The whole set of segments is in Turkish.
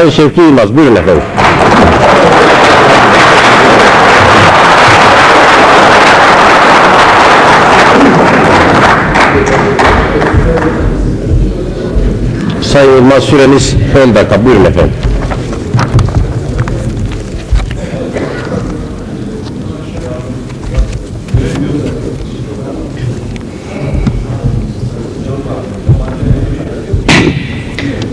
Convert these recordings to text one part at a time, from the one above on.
Sayın Şevki Yılmaz, buyurun efendim. Sayın Yılmaz süreniz 10 dakika, buyurun efendim.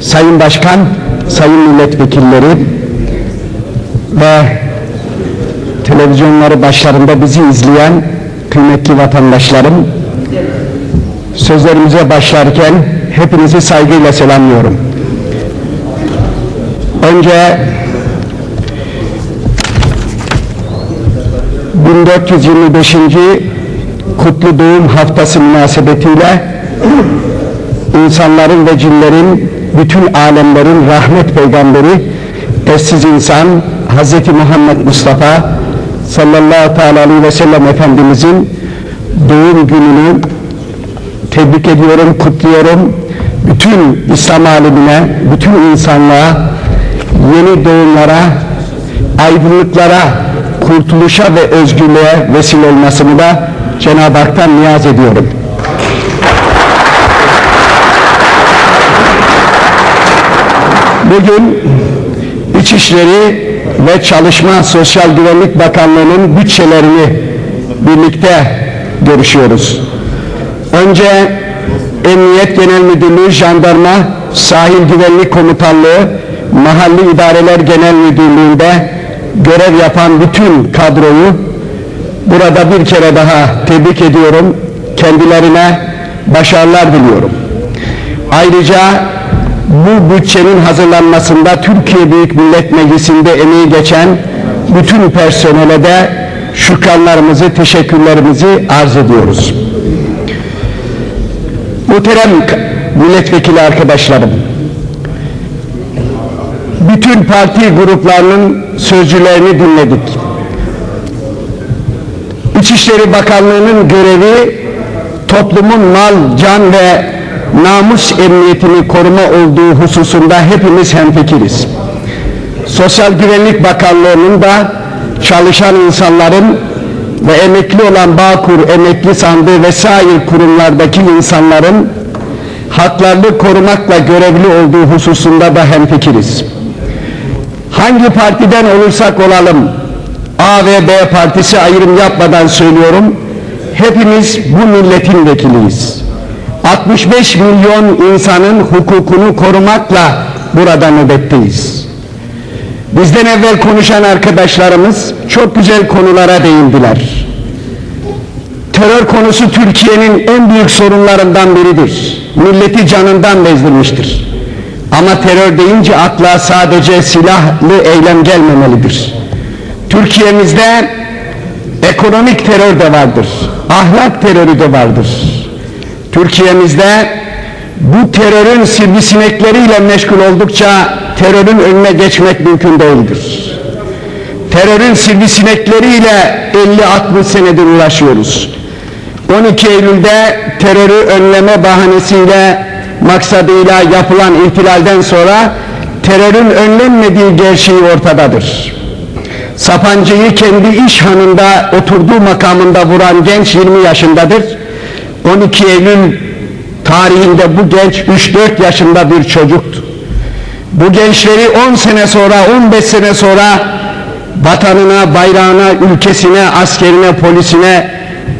Sayın Başkan, Sayın Milletvekilleri ve televizyonları başlarında bizi izleyen kıymetli vatandaşlarım, sözlerimize başlarken hepinizi saygıyla selamlıyorum. Önce 1425. Kutlu Doğum Haftası münasebetiyle insanların ve cinlerin, bütün alemlerin rahmet peygamberi, eşsiz insan, Hz. Muhammed Mustafa sallallahu aleyhi ve sellem Efendimizin doğum gününü tebrik ediyorum, kutluyorum. Bütün İslam alemine, bütün insanlığa, yeni doğumlara, aydınlıklara, kurtuluşa ve özgürlüğe vesile olmasını da Cenab-ı Hak'tan niyaz ediyorum. Bugün İçişleri ve Çalışma Sosyal Güvenlik Bakanlığı'nın bütçelerini birlikte görüşüyoruz. Önce Emniyet Genel Müdürlüğü, Jandarma, Sahil Güvenlik Komutanlığı, Mahalli İdareler Genel Müdürlüğü'nde görev yapan bütün kadroyu burada bir kere daha tebrik ediyorum. Kendilerine başarılar diliyorum. Ayrıca bu bütçenin hazırlanmasında Türkiye Büyük Millet Meclisi'nde emeği geçen bütün personele de şükranlarımızı, teşekkürlerimizi arz ediyoruz. Muhterem milletvekili arkadaşlarım, bütün parti gruplarının sözcülerini dinledik. İçişleri Bakanlığı'nın görevi toplumun mal, can ve namus emniyetini koruma olduğu hususunda hepimiz hemfikiriz. Sosyal Güvenlik Bakanlığı'nın da çalışan insanların ve emekli olan Bağkur, emekli sandığı vesaire kurumlardaki insanların haklarını korumakla görevli olduğu hususunda da hemfikiriz. Hangi partiden olursak olalım, A ve B partisi ayrım yapmadan söylüyorum, hepimiz bu milletin vekiliyiz. 65 milyon insanın hukukunu korumakla burada nöbetteyiz. Bizden evvel konuşan arkadaşlarımız çok güzel konulara değindiler. Terör konusu Türkiye'nin en büyük sorunlarından biridir. Milleti canından bezdirmiştir. Ama terör deyince akla sadece silahlı eylem gelmemelidir. Türkiye'mizde ekonomik terör de vardır. Ahlak terörü de vardır. Türkiye'mizde bu terörün sivrisinekleriyle meşgul oldukça terörün önüne geçmek mümkün değildir. Terörün sivrisinekleriyle 50-60 senedir uğraşıyoruz. 12 Eylül'de terörü önleme bahanesiyle maksadıyla yapılan ihtilalden sonra terörün önlenmediği gerçeği ortadadır. Sapancı'yı kendi iş hanında oturduğu makamında vuran genç 20 yaşındadır. 12 Eylül tarihinde bu genç 3-4 yaşında bir çocuktu. Bu gençleri 10 sene sonra, 15 sene sonra vatanına, bayrağına, ülkesine, askerine, polisine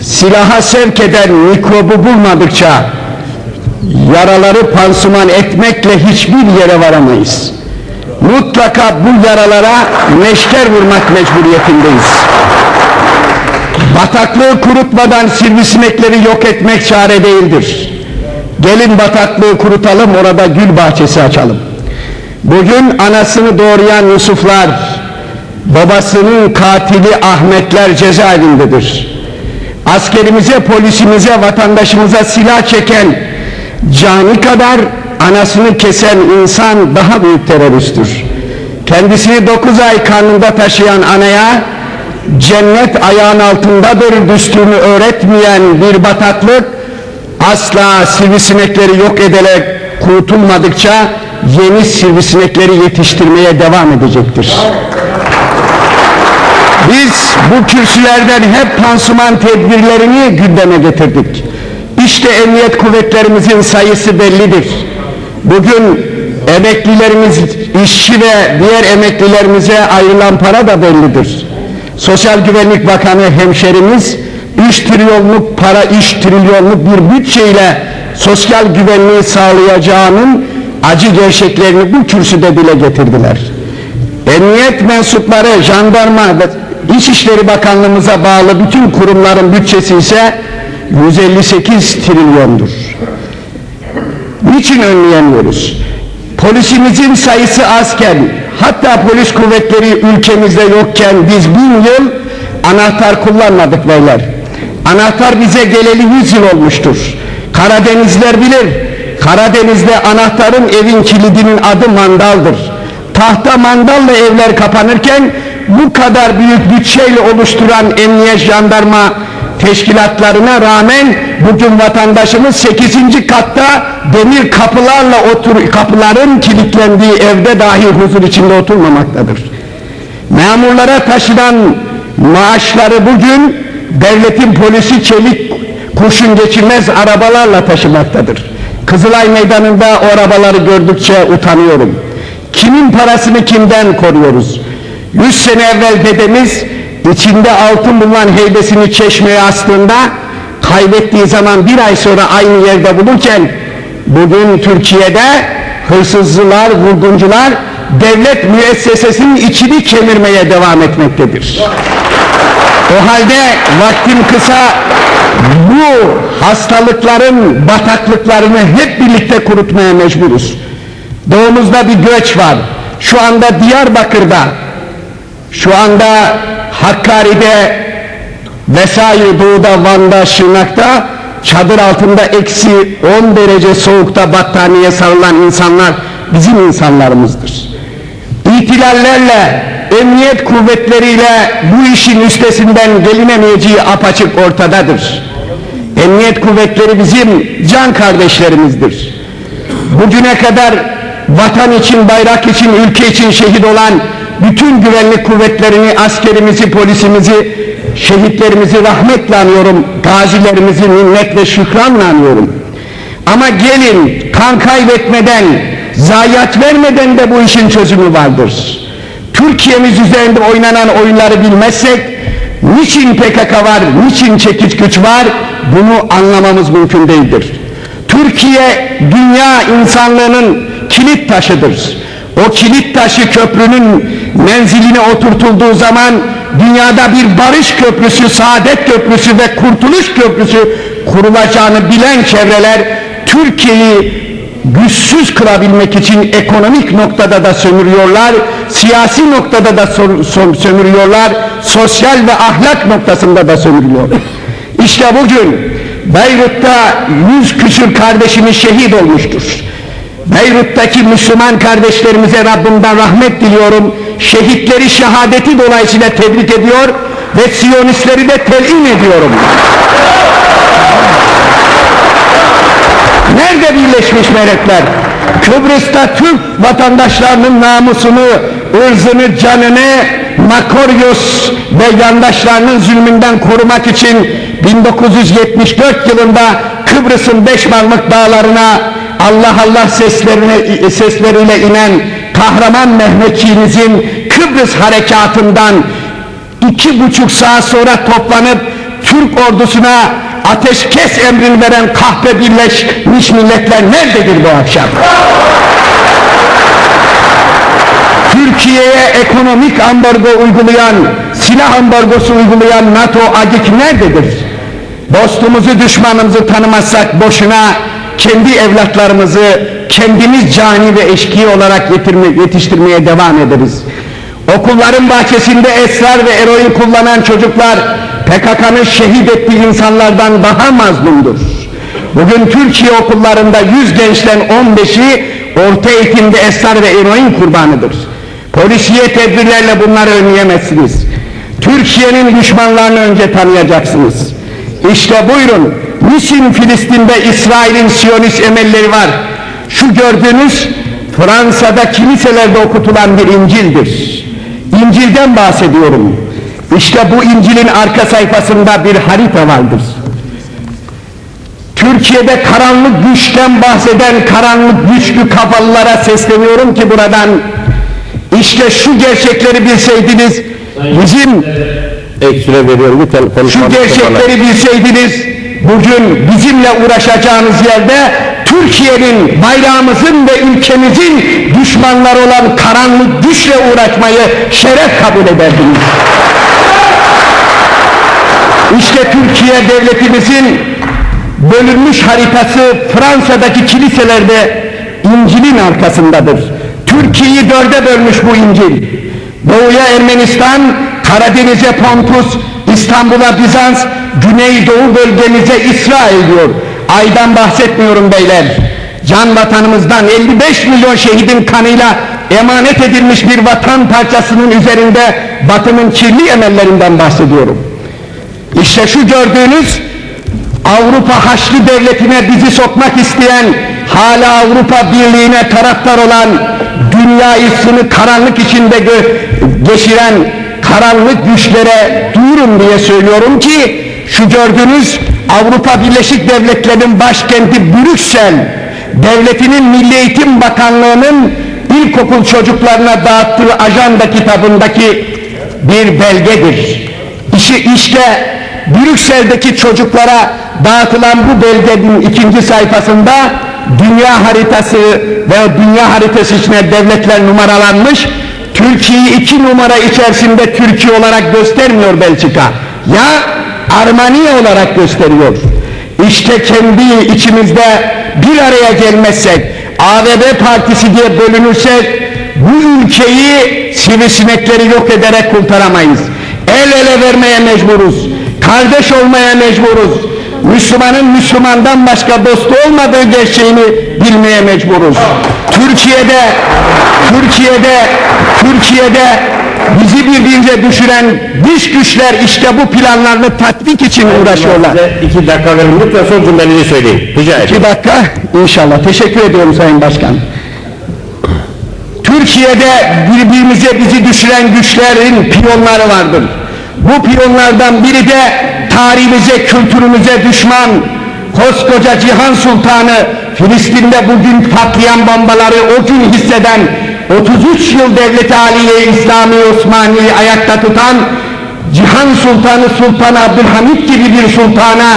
silaha sevk eden mikrobu bulmadıkça yaraları pansuman etmekle hiçbir yere varamayız. Mutlaka bu yaralara neşter vurmak mecburiyetindeyiz. Bataklığı kurutmadan sivrisinekleri yok etmek çare değildir. Gelin bataklığı kurutalım orada gül bahçesi açalım. Bugün anasını doğrayan Yusuflar, babasının katili Ahmetler cezaevindedir. Askerimize, polisimize, vatandaşımıza silah çeken cani kadar anasını kesen insan daha büyük teröristtir. Kendisini dokuz ay karnında taşıyan anaya cennet ayağın altındadır düştüğünü öğretmeyen bir bataklık asla sivrisinekleri yok ederek kurtulmadıkça yeni sivrisinekleri yetiştirmeye devam edecektir. Biz bu kürsülerden hep pansuman tedbirlerini gündeme getirdik. İşte emniyet kuvvetlerimizin sayısı bellidir. Bugün emeklilerimiz, işçi ve diğer emeklilerimize ayrılan para da bellidir. Sosyal Güvenlik Bakanı hemşerimiz 3 trilyonluk para 3 trilyonluk bir bütçeyle sosyal güvenliği sağlayacağının acı gerçeklerini bu kürsüde dile getirdiler. Emniyet mensupları, jandarma ve İçişleri Bakanlığımıza bağlı bütün kurumların bütçesi ise 158 trilyondur. Niçin önleyemiyoruz? Polisimizin sayısı azken, hatta polis kuvvetleri ülkemizde yokken biz bin yıl anahtar kullanmadık beyler. Anahtar bize geleli 100 yıl olmuştur. Karadenizler bilir, Karadeniz'de anahtarın evin kilidinin adı mandaldır. Tahta mandalla evler kapanırken bu kadar büyük bütçeyle oluşturan emniyet jandarma teşkilatlarına rağmen bugün vatandaşımız 8. katta demir kapılarla otur kapıların kilitlendiği evde dahi huzur içinde oturmamaktadır. Memurlara taşınan maaşları bugün devletin polisi çelik kurşun geçirmez arabalarla taşımaktadır. Kızılay meydanında o arabaları gördükçe utanıyorum. Kimin parasını kimden koruyoruz? Yüz sene evvel dedemiz içinde altın bulunan heybesini çeşmeye astığında kaybettiği zaman bir ay sonra aynı yerde bulurken bugün Türkiye'de hırsızlar, vurguncular devlet müessesesinin içini kemirmeye devam etmektedir. O halde vaktim kısa bu hastalıkların bataklıklarını hep birlikte kurutmaya mecburuz. Doğumuzda bir göç var. Şu anda Diyarbakır'da, şu anda Hakkari'de vesaire doğuda Van'da, Şırnak'ta çadır altında eksi 10 derece soğukta battaniye sarılan insanlar bizim insanlarımızdır. İhtilallerle, emniyet kuvvetleriyle bu işin üstesinden gelinemeyeceği apaçık ortadadır. Emniyet kuvvetleri bizim can kardeşlerimizdir. Bugüne kadar vatan için, bayrak için, ülke için şehit olan bütün güvenlik kuvvetlerini, askerimizi, polisimizi, şehitlerimizi rahmetle anıyorum, gazilerimizi minnet ve şükranla anıyorum. Ama gelin kan kaybetmeden, zayiat vermeden de bu işin çözümü vardır. Türkiye'miz üzerinde oynanan oyunları bilmezsek, niçin PKK var, niçin çekiç güç var, bunu anlamamız mümkün değildir. Türkiye, dünya insanlığının kilit taşıdır. O kilit taşı köprünün menziline oturtulduğu zaman dünyada bir barış köprüsü, saadet köprüsü ve kurtuluş köprüsü kurulacağını bilen çevreler Türkiye'yi güçsüz kılabilmek için ekonomik noktada da sömürüyorlar, siyasi noktada da sömürüyorlar, sosyal ve ahlak noktasında da sömürüyorlar. İşte bugün Beyrut'ta yüz küsür kardeşimiz şehit olmuştur. Beyrut'taki Müslüman kardeşlerimize Rabbimden rahmet diliyorum. Şehitleri şehadeti dolayısıyla tebrik ediyor ve Siyonistleri de telin ediyorum. Nerede Birleşmiş Milletler? Kıbrıs'ta Türk vatandaşlarının namusunu, ırzını, canını Makoryos ve yandaşlarının zulmünden korumak için 1974 yılında Kıbrıs'ın Beşmarmık dağlarına Allah Allah seslerine, sesleriyle inen kahraman Mehmetçiğimizin Kıbrıs harekatından iki buçuk saat sonra toplanıp Türk ordusuna ateşkes emrini veren kahpe birleşmiş milletler nerededir bu akşam? Türkiye'ye ekonomik ambargo uygulayan, silah ambargosu uygulayan NATO AGİK nerededir? Dostumuzu düşmanımızı tanımazsak boşuna kendi evlatlarımızı kendimiz cani ve eşki olarak getirme, yetiştirmeye devam ederiz. Okulların bahçesinde esrar ve eroin kullanan çocuklar PKK'nın şehit ettiği insanlardan daha mazlumdur. Bugün Türkiye okullarında 100 gençten 15'i orta eğitimde esrar ve eroin kurbanıdır. Polisiye tedbirlerle bunları önleyemezsiniz. Türkiye'nin düşmanlarını önce tanıyacaksınız. İşte buyurun, niçin Filistin'de İsrail'in Siyonist emelleri var? Şu gördüğünüz Fransa'da kiliselerde okutulan bir İncil'dir. İncil'den bahsediyorum. İşte bu İncil'in arka sayfasında bir harita vardır. Türkiye'de karanlık güçten bahseden karanlık güçlü kafalılara sesleniyorum ki buradan işte şu gerçekleri bilseydiniz bizim Ek süre veriyorum lütfen şu gerçekleri bilseydiniz bugün bizimle uğraşacağınız yerde Türkiye'nin, bayrağımızın ve ülkemizin düşmanları olan karanlık güçle uğraşmayı şeref kabul ederdiniz. İşte Türkiye devletimizin bölünmüş haritası Fransa'daki kiliselerde İncil'in arkasındadır. Türkiye'yi dörde bölmüş bu İncil. Doğuya Ermenistan, Karadeniz'e Pontus, İstanbul'a Bizans, Güneydoğu bölgemize İsrail diyor. Aydan bahsetmiyorum beyler. Can vatanımızdan 55 milyon şehidin kanıyla emanet edilmiş bir vatan parçasının üzerinde Batı'nın kirli emellerinden bahsediyorum. İşte şu gördüğünüz Avrupa Haçlı Devleti'ne bizi sokmak isteyen, hala Avrupa Birliği'ne taraftar olan, dünya üstünü karanlık içinde geçiren karanlık güçlere duyurun diye söylüyorum ki, şu gördüğünüz Avrupa Birleşik Devletleri'nin başkenti Brüksel, devletinin Milli Eğitim Bakanlığı'nın ilkokul çocuklarına dağıttığı ajanda kitabındaki bir belgedir. İşi işte Brüksel'deki çocuklara dağıtılan bu belgenin ikinci sayfasında dünya haritası ve dünya haritası içine devletler numaralanmış. Türkiye'yi iki numara içerisinde Türkiye olarak göstermiyor Belçika. Ya Armaniye olarak gösteriyor. İşte kendi içimizde bir araya gelmezsek, AVB partisi diye bölünürsek bu ülkeyi sivrisinekleri yok ederek kurtaramayız. El ele vermeye mecburuz. Kardeş olmaya mecburuz. Müslümanın Müslümandan başka dostu olmadığı gerçeğini bilmeye mecburuz. Türkiye'de, Türkiye'de, Türkiye'de bizi birbirimize düşüren dış güçler işte bu planlarını tatbik için uğraşıyorlar. İki dakika verin lütfen son cümlenizi söyleyin. Rica ederim. İki dakika inşallah. Teşekkür ediyorum Sayın Başkan. Türkiye'de birbirimize bizi düşüren güçlerin piyonları vardır. Bu piyonlardan biri de tarihimize, kültürümüze düşman, koskoca Cihan Sultanı, Filistin'de bugün patlayan bombaları o gün hisseden, 33 yıl Devlet-i Aliye İslami Osmaniye'yi ayakta tutan Cihan Sultanı Sultan Abdülhamit gibi bir sultana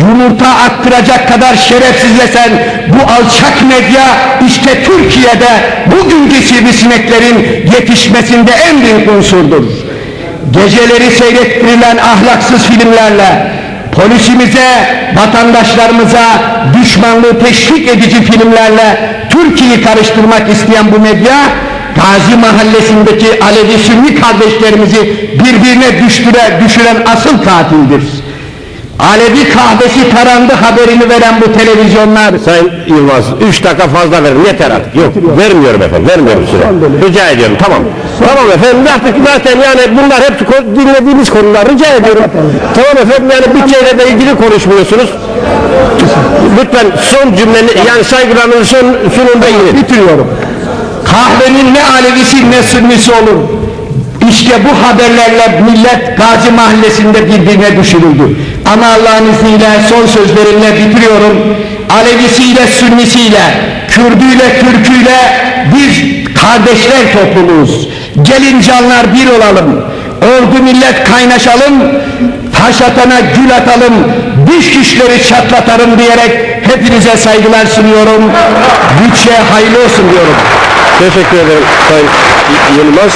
yumurta attıracak kadar şerefsizlesen bu alçak medya işte Türkiye'de bugünkü sivrisineklerin yetişmesinde en büyük unsurdur. Geceleri seyrettirilen ahlaksız filmlerle polisimize, vatandaşlarımıza düşmanlığı teşvik edici filmlerle Türkiye'yi karıştırmak isteyen bu medya Gazi Mahallesi'ndeki Alevi Sünni kardeşlerimizi birbirine düşüre, düşüren asıl katildir. Alevi kahvesi tarandı haberini veren bu televizyonlar Sayın Yılmaz, üç dakika fazla verin yeter artık. Yok, vermiyorum efendim, vermiyorum süre. Rica ediyorum, tamam. Tamam efendim, artık zaten yani bunlar hep dinlediğimiz konular. Rica ediyorum. Tamam efendim, yani bütçeyle de ilgili konuşmuyorsunuz. Lütfen son cümleni, yani saygılarınızı son sunumda inin. bitiriyorum. Kahvenin ne Alevisi ne Sünnisi olur. İşte bu haberlerle millet Gazi Mahallesi'nde birbirine düşürüldü. Ama Allah'ın izniyle son sözlerimle bitiriyorum. Alevisiyle, Sünnisiyle, Kürdüyle, Türküyle biz kardeşler topluluğuz. Gelin canlar bir olalım. Ordu millet kaynaşalım. Taş atana gül atalım. Diş güçleri çatlatalım diyerek hepinize saygılar sunuyorum. Bütçe hayırlı olsun diyorum. Teşekkür ederim Sayın Yılmaz.